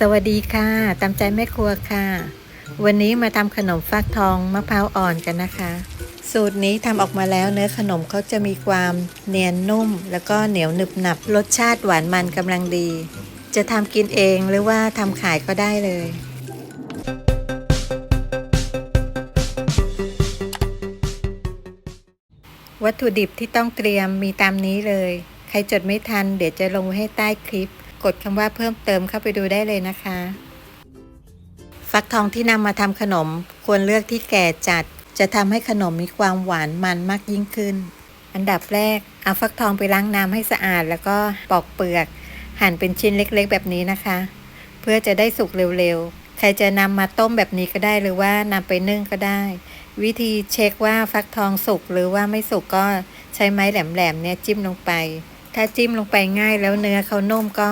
สวัสดีค่ะ ตามใจแม่ครัวค่ะ วันนี้มาทำขนมฟักทองมะพร้าวอ่อนกันนะคะ สูตรนี้ทำออกมาแล้วเนื้อขนมเขาจะมีความเนียนนุ่ม แล้วก็เหนียวหนึบหนับ รสชาติหวานมันกำลังดี จะทำกินเองหรือว่าทำขายก็ได้เลยวัตถุดิบที่ต้องเตรียมมีตามนี้เลย ใครจดไม่ทัน เดี๋ยวจะลงไว้ให้ใต้คลิป กดคำว่าเพิ่มเติมเข้าไปดูได้เลยนะคะ ฟักทองที่นำมาทำขนมควรเลือกที่แก่จัด จะทำให้ขนมมีความหวานมันมากยิ่งขึ้น อันดับแรกเอาฟักทองไปล้างน้ำให้สะอาด แล้วก็ปอกเปลือก หั่นเป็นชิ้นเล็กๆ แบบนี้นะคะ เพื่อจะได้สุกเร็วๆ ใครจะนำมาต้มแบบนี้ก็ได้หรือว่านำไปนึ่งก็ได้ วิธีเช็คว่าฟักทองสุกหรือว่าไม่สุกก็ใช้ไม้แหลมๆเนี่ยจิ้มลงไป ถ้าจิ้มลงไปง่ายแล้วเนื้อเขานุ่มก็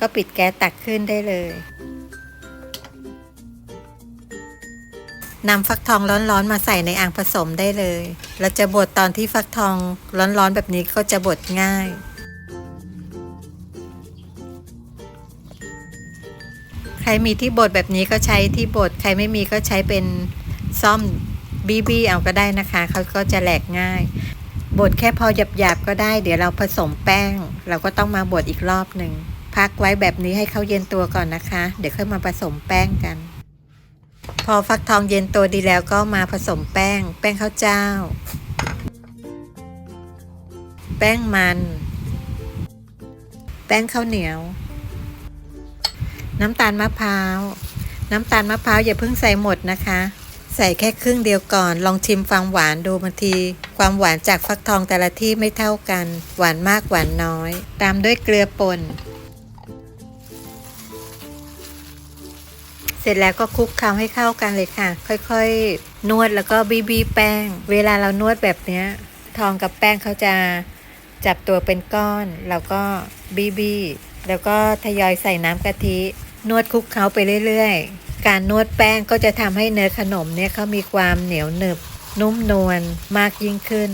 ก็ปิดแก๊สตักขึ้นได้เลยนำฟักทองร้อนๆมาใส่ในอ่างผสมได้เลย เราจะบดตอนที่ฟักทองร้อนๆแบบนี้ก็จะบดง่าย ใครมีที่บดแบบนี้ก็ใช้ที่บด ใครไม่มีก็ใช้เป็นซ่อมบีบีเอาก็ได้นะคะ เขาก็จะแหลกง่าย บดแค่พอหยาบๆก็ได้ เดี๋ยวเราผสมแป้ง เราก็ต้องมาบดอีกรอบหนึ่งพักไว้แบบนี้ให้เขาเย็นตัวก่อนนะคะ เดี๋ยวค่อยมาผสมแป้งกัน พอฟักทองเย็นตัวดีแล้วก็มาผสมแป้ง แป้งข้าวเจ้า แป้งมัน แป้งข้าวเหนียว น้ำตาลมะพร้าว น้ำตาลมะพร้าวอย่าเพิ่งใส่หมดนะคะ ใส่แค่ครึ่งเดียวก่อน ลองชิมความหวานดูบางที ความหวานจากฟักทองแต่ละที่ไม่เท่ากัน หวานมากหวานน้อย ตามด้วยเกลือป่น เสร็จแล้วก็คลุกเคล้าให้เข้ากันเลยค่ะ ค่อยๆ นวดแล้วก็บีบีแป้ง เวลาเรานวดแบบเนี้ยทองกับแป้งเขาจะจับตัวเป็นก้อน แล้วก็บีบีแล้วก็ทยอยใส่น้ำกะทิ นวดคลุกเคล้าไปเรื่อยๆ การนวดแป้งก็จะทำให้เนื้อขนมเนี่ยเขามีความเหนียวหนึบ นุ่มนวลมากยิ่งขึ้น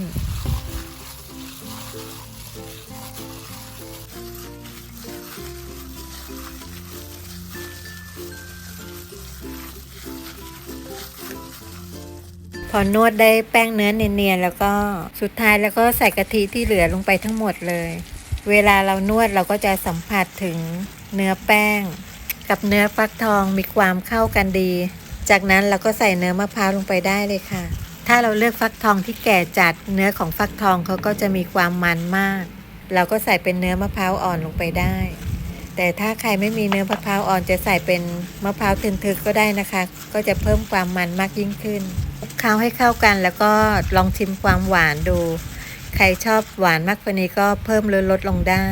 พอนวดได้แป้งเนื้อเนียนๆแล้วก็สุดท้ายแล้วก็ใส่กะทิที่เหลือลงไปทั้งหมดเลย เวลาเรานวดเราก็จะสัมผัสถึงเนื้อแป้ง กับเนื้อฟักทองมีความเข้ากันดี จากนั้นเราก็ใส่เนื้อมะพร้าวลงไปได้เลยค่ะ ถ้าเราเลือกฟักทองที่แก่จัดเนื้อของฟักทองเขาก็จะมีความมันมาก เราก็ใส่เป็นเนื้อมะพร้าวอ่อนลงไปได้ แต่ถ้าใครไม่มีเนื้อมะพร้าวอ่อนจะใส่เป็นมะพร้าวทึนๆก็ได้นะคะ ก็จะเพิ่มความมันมากยิ่งขึ้นคลุกเคล้าให้เข้ากันแล้วก็ลองชิมความหวานดู ใครชอบหวานมากกว่านี้ก็เพิ่มหรือลดลงได้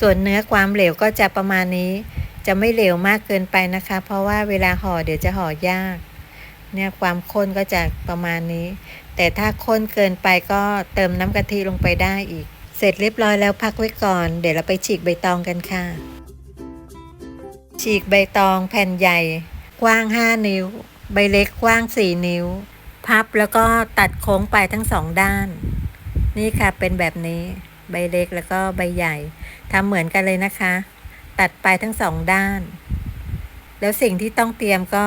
ส่วนเนื้อความเหลวก็จะประมาณนี้ จะไม่เหลวมากเกินไปนะคะ เพราะว่าเวลาห่อเดี๋ยวจะห่อยาก เนี่ยความข้นก็จะประมาณนี้ แต่ถ้าข้นเกินไปก็เติมน้ำกะทิลงไปได้อีก เสร็จเรียบร้อยแล้วพักไว้ก่อน เดี๋ยวเราไปฉีกใบตองกันค่ะ ฉีกใบตองแผ่นใหญ่ กว้าง 5 นิ้ว ใบเล็กกว้าง 4 นิ้ว พับแล้วก็ตัดโค้งไปทั้งสองด้าน นี่ค่ะเป็นแบบนี้ใบเล็กแล้วก็ใบใหญ่ทำเหมือนกันเลยนะคะ ตัดไปทั้งสองด้าน แล้วสิ่งที่ต้องเตรียมก็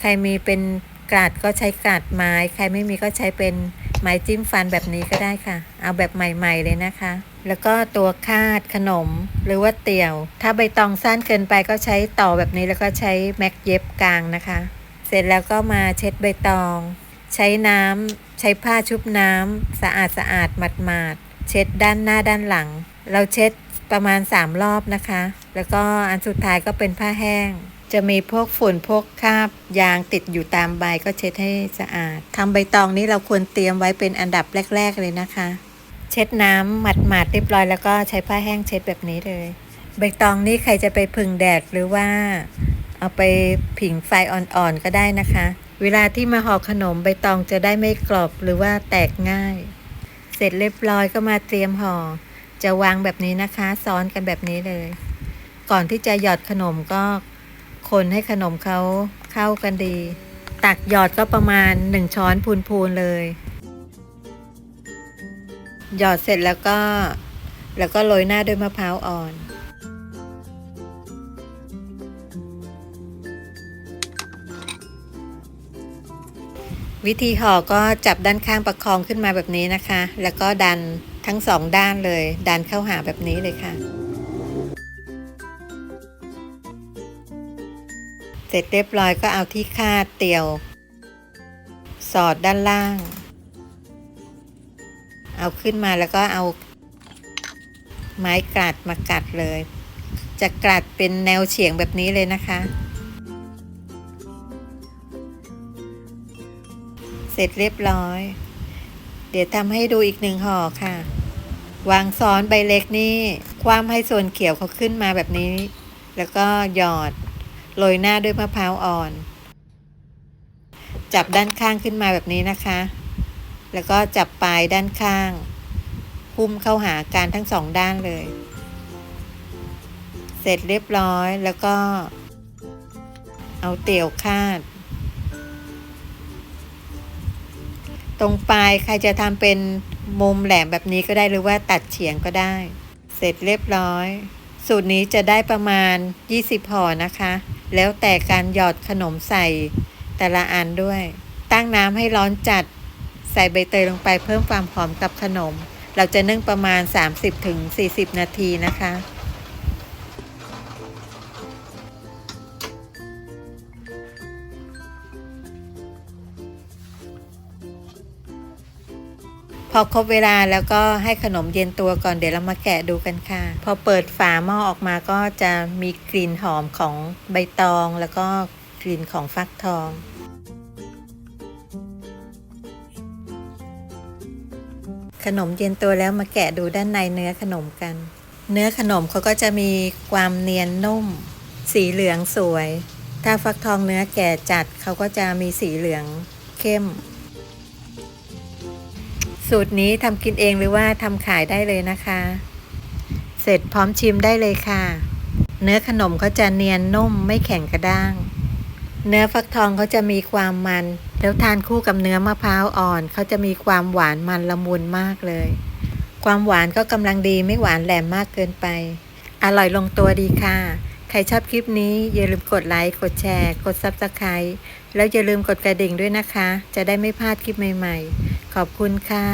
ใครมีเป็นกราดก็ใช้กราดไม้ ใครไม่มีก็ใช้เป็นไม้จิ้มฟันแบบนี้ก็ได้ค่ะ เอาแบบใหม่ ๆ เลยนะคะ แล้วก็ตัวคาดขนมหรือว่าเตี่ยว ถ้าใบตองสั้นเกินไปก็ใช้ต่อแบบนี้แล้วก็ใช้แม็กเย็บกลางนะคะ เสร็จแล้วก็มาเช็ดใบตอง ใช้น้ำใช้ผ้าชุบน้ำสะอาดสะอาดหมาดๆเช็ดด้านหน้าด้านหลัง เราเช็ดประมาณ 3 รอบนะคะ แล้วก็อันสุดท้ายก็เป็นผ้าแห้ง จะมีพวกฝุ่นพวกคราบยางติดอยู่ตามใบก็เช็ดให้สะอาดทำใบตองนี้เราควรเตรียมไว้เป็นอันดับแรก ๆ เลยนะคะ เช็ดน้ำหมาดๆเรียบร้อยแล้วก็ใช้ผ้าแห้งเช็ดแบบนี้เลย ใบตองนี่ใครจะไปพึ่งแดดหรือว่าเอาไปผิงไฟอ่อนๆก็ได้นะคะ เวลาที่มาห่อขนมใบตองจะได้ไม่กรอบหรือว่าแตกง่าย เสร็จเรียบร้อยก็มาเตรียมห่อ จะวางแบบนี้นะคะ ซ้อนกันแบบนี้เลย ก่อนที่จะหยอดขนมก็ คนให้ขนมเขาเข้ากันดี ตักหยอดก็ประมาณหนึ่งช้อนพูนๆเลย หยอดเสร็จแล้วก็ แล้วก็โรยหน้าด้วยมะพร้าวอ่อนวิธีห่อก็จับด้านข้างประคองขึ้นมาแบบนี้นะคะ แล้วก็ดันทั้งสองด้านเลย ดันเข้าหาแบบนี้เลยค่ะ เสร็จเรียบร้อยก็เอาที่คาดเตียว สอดด้านล่าง เอาขึ้นมาแล้วก็เอา ไม้กลัดมากัดเลย จะกลัดเป็นแนวเฉียงแบบนี้เลยนะคะ เสร็จเรียบร้อย เดี๋ยวทำให้ดูอีกหนึ่งห่อค่ะ วางซ้อนใบเล็กนี่ ความให้ส่วนเขียวเขาขึ้นมาแบบนี้ แล้วก็หยอด โรยหน้าด้วยมะพร้าวอ่อน จับด้านข้างขึ้นมาแบบนี้นะคะ แล้วก็จับปลายด้านข้างหุ้มเข้าหาการทั้งสองด้านเลย เสร็จเรียบร้อยแล้วก็ เอาเตี่ยวคาด ตรงปลายใครจะทำเป็นมุมแหลมแบบนี้ก็ได้หรือว่าตัดเฉียงก็ได้ เสร็จเรียบร้อย สูตรนี้จะได้ประมาณ 20ห่อนะคะ แล้วแต่การหยอดขนมใส่แต่ละอันด้วย ตั้งน้ำให้ร้อนจัด ใส่ใบเตยลงไปเพิ่มความหอมกับขนม เราจะนึ่งประมาณ 30-40 นาทีนะคะ อครบเวลาแล้วก็ให้ขนมเย็นตัวก่อนเดี๋ยวเรามาแกะดูกันค่ะ พอเปิดฝาหม้อออกมาก็จะมีกลิ่นหอมของใบตอง แล้วก็กลิ่นของฟักทองขนมเย็นตัวแล้วมาแกะดูด้านในเนื้อขนมกัน เนื้อขนมเขาก็จะมีความเนียนนุ่ม สีเหลืองสวย ถ้าฟักทองเนื้อแก่จัดเขาก็จะมีสีเหลืองเข้ม สูตรนี้ทำกินเองหรือว่าทำขายได้เลยนะคะ เสร็จพร้อมชิมได้เลยค่ะ เนื้อขนมเขาจะเนียนนุ่มไม่แข็งกระด้าง เนื้อฟักทองเขาจะมีความมัน แล้วทานคู่กับเนื้อมะพร้าวอ่อนเขาจะมีความหวานมันละมุนมากเลย ความหวานก็กำลังดีไม่หวานแหลมมากเกินไป อร่อยลงตัวดีค่ะ ใครชอบคลิปนี้อย่าลืมกดไลค์กดแชร์ กด Subscribe แล้วอย่าลืมกดกระดิ่งด้วยนะคะ จะได้ไม่พลาดคลิปใหม่ ๆ ขอบคุณค่ะ